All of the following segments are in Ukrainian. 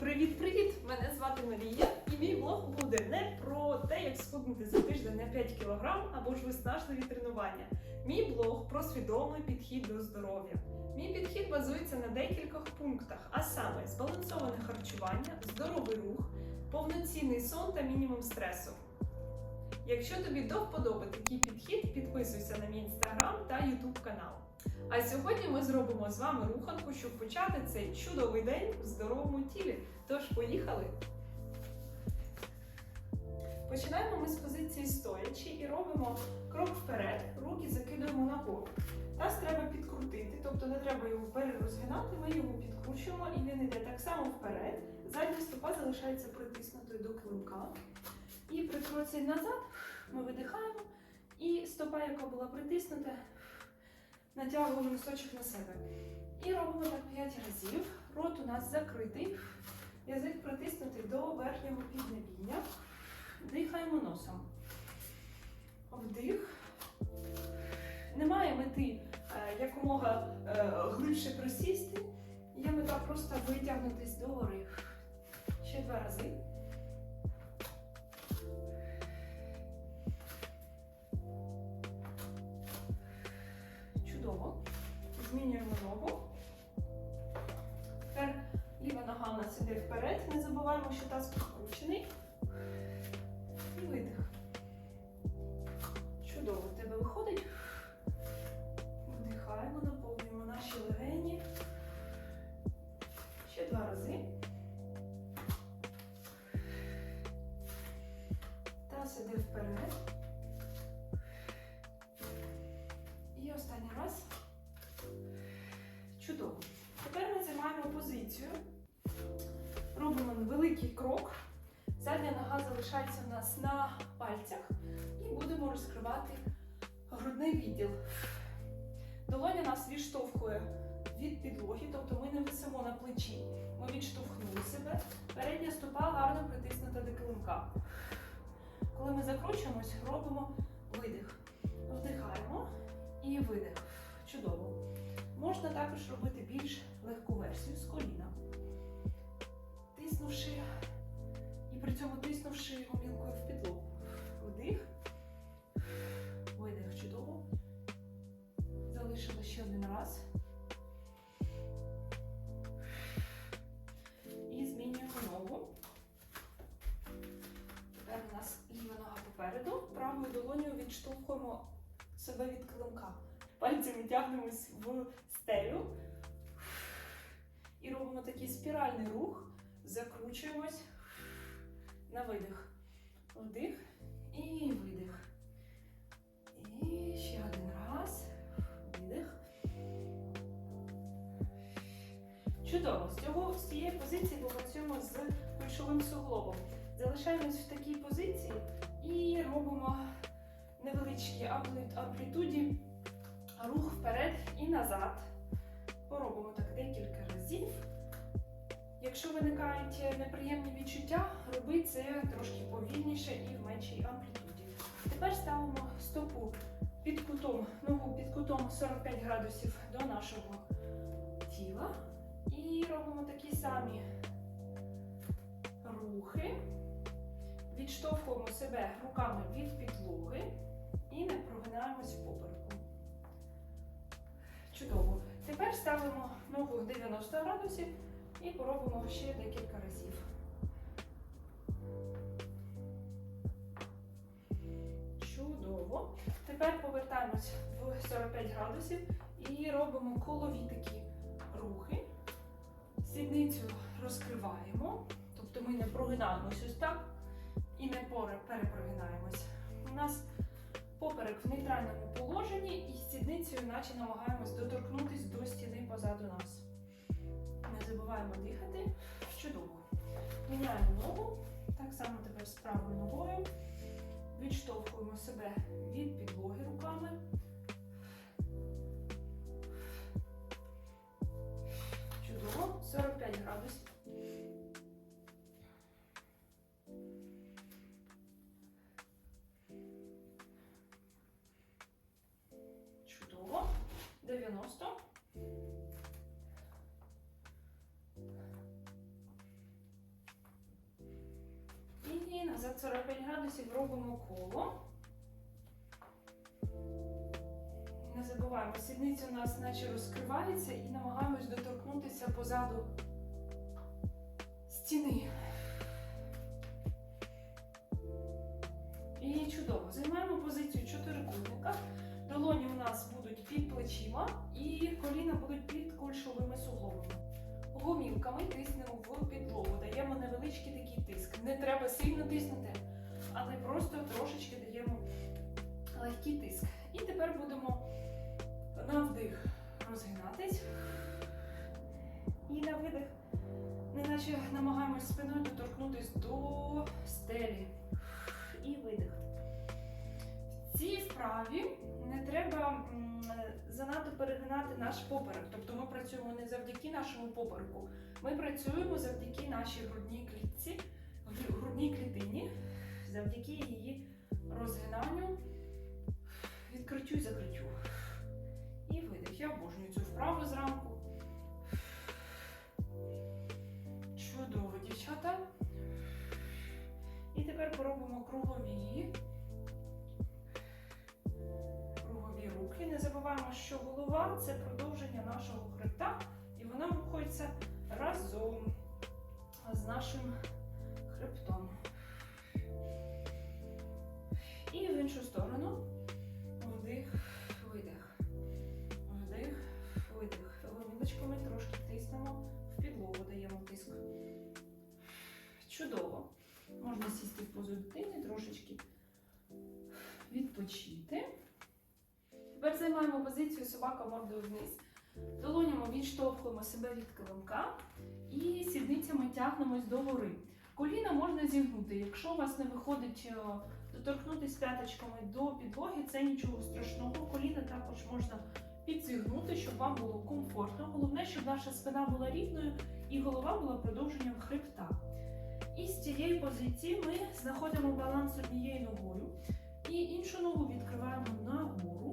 Привіт-привіт! Мене звати Марія, і мій блог буде не про те, як схуднути за тиждень на 5 кг або ж виснажливі тренування. Мій блог про свідомий підхід до здоров'я. Мій підхід базується на декількох пунктах, а саме збалансоване харчування, здоровий рух, повноцінний сон та мінімум стресу. Якщо тобі до вподоби такий підхід, підписуйся на мій інстаграм та ютуб канал. А сьогодні ми зробимо з вами руханку, щоб почати цей чудовий день в здоровому тілі. Тож поїхали! Починаємо ми з позиції стоячи і робимо крок вперед, руки закидуємо нагору. Таз треба підкрутити, тобто не треба його перерозгинати, ми його підкручуємо і він йде так само вперед. Задня стопа залишається притиснутою до клинка. І при кроці назад ми видихаємо, і стопа, яка була притиснута, натягуємо носочок на себе. І робимо так 5 разів. Рот у нас закритий, язик притиснутий до верхнього піднебіння. Дихаємо носом. Вдих. Немає мети е, якомога е, глибше присісти. Є мета просто витягнутись догори. Ще два рази. Вперед. Не забуваємо, що таз підкручений. Відділ. Долоня нас відштовхує від підлоги, тобто ми не висимо на плечі. Ми відштовхнули себе. Передня стопа гарно притиснута до килимка. Коли ми закручуємось, робимо видих. Вдихаємо і видих. Чудово. Можна також робити більш легку версію з коліна. Тиснувши і при цьому тиснувши тягнемось в стелю. І робимо такий спіральний рух. Закручуємось на видих. Вдих і видих. І ще один раз. Видих. Чудово. З цього з цієї позиції ми працюємо з кульшовим суглобом. Залишаємось в такій позиції і робимо невеличкі амплі- амплітуді рух вперед і назад. Поробимо так декілька разів. Якщо виникають неприємні відчуття, роби це трошки повільніше і в меншій амплітуді. Тепер ставимо стопу під кутом, ногу під кутом 45 градусів до нашого тіла. І робимо такі самі рухи. Відштовхуємо себе руками від підлоги і не прогинаємось в попереку. Чудово. Тепер ставимо ногу в 90 градусів і поробимо ще декілька разів. Чудово. Тепер повертаємось в 45 градусів і робимо колові такі рухи. Сідницю розкриваємо, тобто ми не прогинаємось ось так і не перепрогинаємось. У нас поперек в нейтральному положенні і сідницею наче намагаємось доторкнутися до стіни позаду нас. Не забуваємо дихати. Чудово. Міняємо ногу. Так само тепер з правою ногою. Відштовхуємо себе від підлоги руками. І 45 градусів робимо коло. Не забуваємо, сідниця у нас наче розкривається і намагаємось доторкнутися позаду стіни. І чудово. Займаємо позицію чотирикутника. Долоні у нас будуть під плечима і коліна будуть під кульшовими суглобами. Гомілками тиснемо невеличкий такий тиск. Не треба сильно тиснути, але просто трошечки даємо легкий тиск. І тепер будемо на вдих розгинатись. І на видих, неначе намагаємось спиною доторкнутись до стелі. І видих. В цій вправі не треба занадто перегинати наш поперек. Тобто ми працюємо не завдяки нашому попереку, ми працюємо завдяки нашій грудній клітці, грудній клітині, завдяки її розгинанню, відкриттю і закриттю. І видих. Я обожнюю цю вправу зранку. Чудово, дівчата. І тепер поробимо кругові. Руки. Не забуваємо, що голова це продовження нашого хребта, і вона рухається разом з нашим хребтом. І в іншу сторону. Вдих, видих. Вдих, видих. Гомілочками трошки тиснемо в підлогу, даємо тиск. Чудово. Можна сісти в позу дитини, трошечки Тепер займаємо позицію собака мордою вниз. Долонями відштовхуємо себе від килимка і сідницями тягнемось догори. Коліна можна зігнути. Якщо у вас не виходить е, доторкнутися п'яточками до підлоги, це нічого страшного. Коліна також можна підзігнути, щоб вам було комфортно. Головне, щоб наша спина була рівною і голова була продовженням хребта. І з цієї позиції ми знаходимо баланс однією ногою і іншу ногу відкриваємо нагору.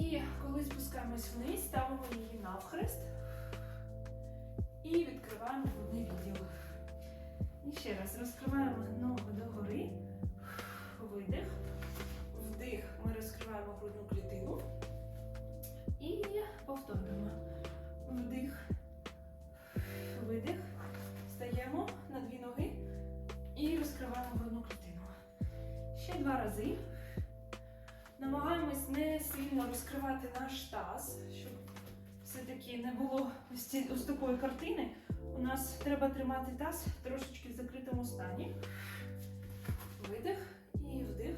І коли спускаємось вниз, ставимо її навхрест і відкриваємо грудний відділ. І ще раз розкриваємо ногу догори, видих, вдих, ми розкриваємо грудну клітину. І розкривати наш таз, щоб все-таки не було ось, такої картини. У нас треба тримати таз трошечки в закритому стані. Видих і вдих.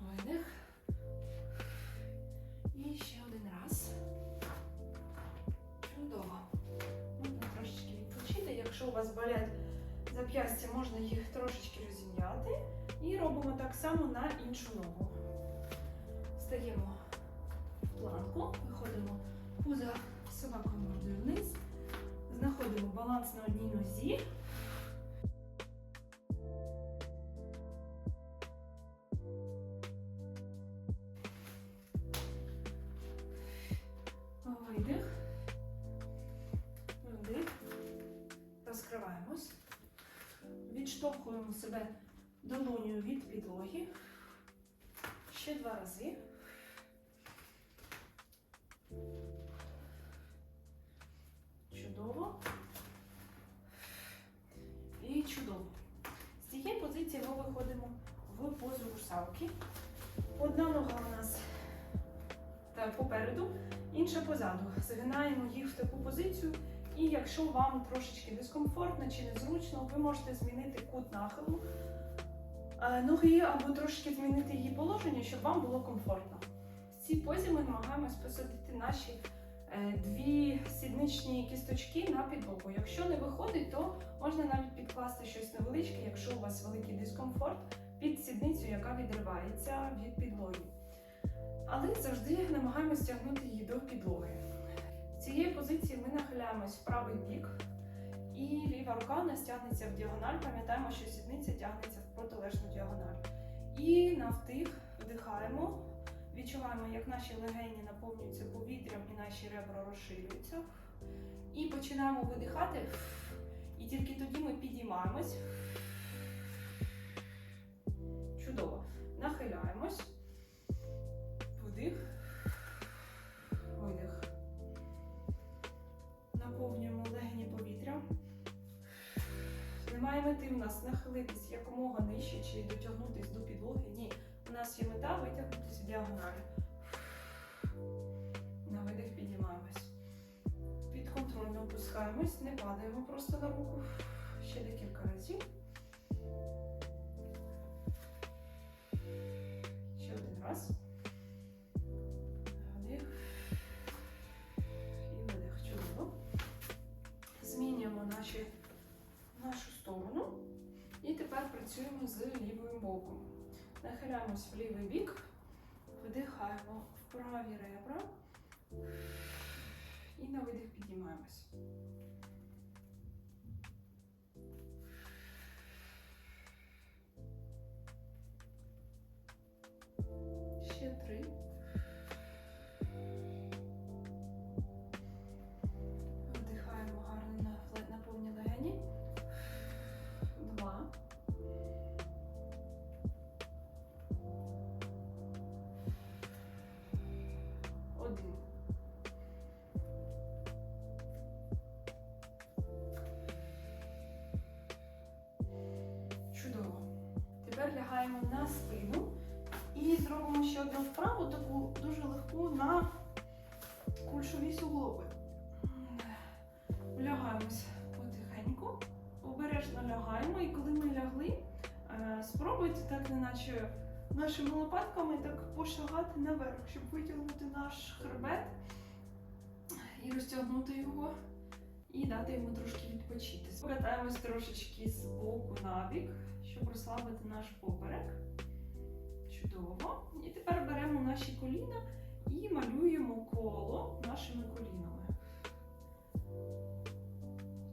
Видих. І ще один раз. Чудово. Можна трошечки відпочити. Якщо у вас болять зап'ястя, можна їх трошечки розім'яти. І робимо так само на іншу ногу. Стаємо в виходимо пузо собакою мордою вниз, знаходимо баланс на одній нозі. Видих. Вдих. Розкриваємось. Відштовхуємо себе долонею від підлоги. Ще два рази. Чудово. І чудово. З цієї позиції ми виходимо в позу русалки. Одна нога у нас попереду, інша позаду. Згинаємо їх в таку позицію. І якщо вам трошечки дискомфортно чи незручно, ви можете змінити кут нахилу е, ноги або трошки змінити її положення, щоб вам було комфортно. В цій позі ми намагаємось посадити наші дві сідничні кісточки на підлогу. Якщо не виходить, то можна навіть підкласти щось невеличке, якщо у вас великий дискомфорт, під сідницю, яка відривається від підлоги. Але завжди намагаємось тягнути її до підлоги. Цієї позиції ми нахиляємось в правий бік, і ліва рука у нас тягнеться в діагональ. Пам'ятаємо, що сідниця тягнеться в протилежну діагональ. І на вдих вдихаємо, відчуваємо, як наші легені наповнюються повітрям і наші ребра розширюються. І починаємо видихати. І тільки тоді ми підіймаємось Чудово. Нахиляємось. Вдих. Видих. Наповнюємо легені повітрям. Немає мети в нас нахилитись якомога нижче чи дотягнутись до підлоги. Ні. У нас є мета витягнутися в діагоналі. На видих піднімаємось. Підконтрольно опускаємось, не падаємо просто на руку. Ще декілька разів. Ще один раз. Вдих. І видих. Чудово. Змінюємо наші, нашу сторону. І тепер працюємо з лівим боком. Нахиляємось в лівий бік, видихаємо в праві ребра і на видих піднімаємось. Тепер лягаємо на спину і зробимо ще одну вправу, таку дуже легку на кульшові суглоби. Лягаємось потихеньку, обережно лягаємо, і коли ми лягли, е, спробуйте так, неначе нашими лопатками так пошагати наверх, щоб витягнути наш хребет і розтягнути його, і дати йому трошки відпочити. Покатаємось трошечки з боку на бік, щоб розслабити наш поперек. Чудово. І тепер беремо наші коліна і малюємо коло нашими колінами.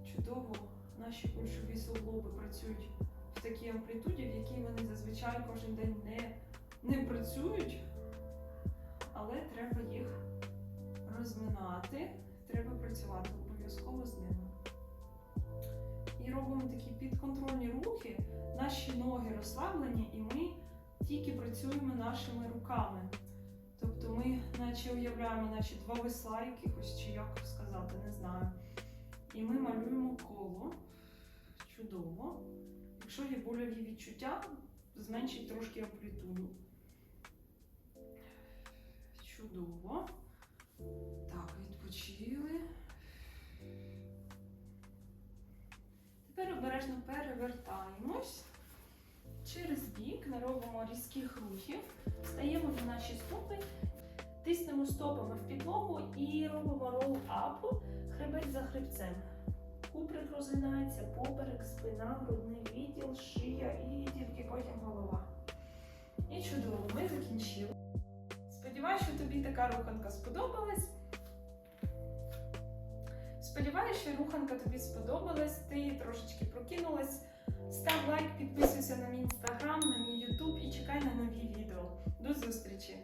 Чудово, наші кульшові суглоби працюють в такій амплітуді, в якій вони зазвичай кожен день не, не працюють, але треба їх розминати, треба працювати обов'язково з ними. І робимо такі підконтрольні рухи, наші ноги розслаблені, і ми тільки працюємо нашими руками. Тобто ми наче уявляємо наче два весла якихось, чи як сказати, не знаю. І ми малюємо коло. Чудово. Якщо є больові відчуття, зменшіть трошки амплітуду. Чудово. Так, відпочили. Тепер обережно перевертаємось. Через бік не робимо різких рухів, стаємо на наші стопи, тиснемо стопами в підлогу і робимо рол-ап, хребет за хребцем. Куприк розгинається, поперек, спина, грудний відділ, шия і тільки потім голова. І чудово, ми закінчили. Сподіваюся, що тобі така руханка сподобалась. Сподіваюся, що руханка тобі сподобалась, ти трошечки прокинулась. Став лайк, підписуйся на мій інстаграм, на мій ютуб і чекай на нові відео. До зустрічі!